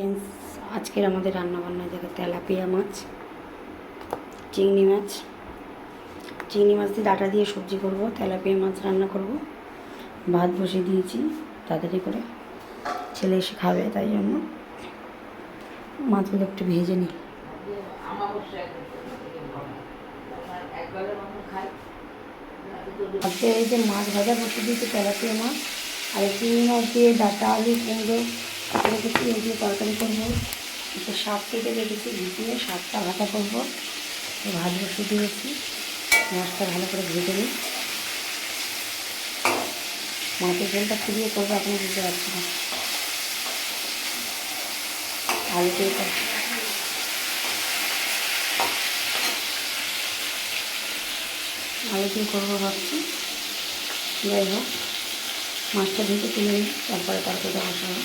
Friends আজকের আমাদের রান্নাবান্না দেখো তেলাপিয়া মাছ, চিংড়ি মাছ। চিংড়ি মাছ দিয়ে ডাটা দিয়ে সবজি করব, তেলাপিয়া মাছ রান্না করব। ভাত বসিয়ে দিয়েছি তাড়াতাড়ি করে। ছেলে এসে খাবে তাই জন্য। মাছগুলো একটু ভেজে নিই। আজকে এই যে মাছ ভাজা বসিয়ে দিয়েছি তেলাপিয়া মাছ, আর চিংড়ি মাছ দিয়ে ডাটা, আলু কুমড়ো রেখেছি এই দিয়ে তরকারি করব। একটু শাক কেটে রেখেছি ভিজিয়ে শাকটা ভাজা করব। ভাত বসিয়ে দিয়েছি, মাছটা ভালো করে ভেজে নিই। মাছের ঝোলটা ফুলিয়ে করব আপনি বুঝতে পারছেন আলু দিয়ে করব। ভাবছি। যাই হোক, মাছটা ভেজে তুলে নিই, তারপরে তরকারিটা বসাবো।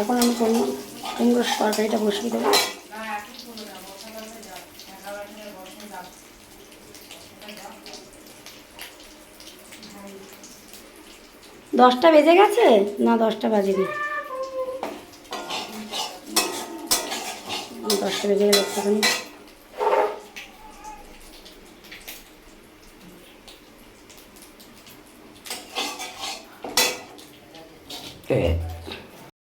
এখন আমি কুমড়ো কুমড়োর তরকারিটা বসিয়ে দেবো? দশটা বেজে গেছে? না, দশটা বাজেনি। দশটা বেজে একটুখানি। 对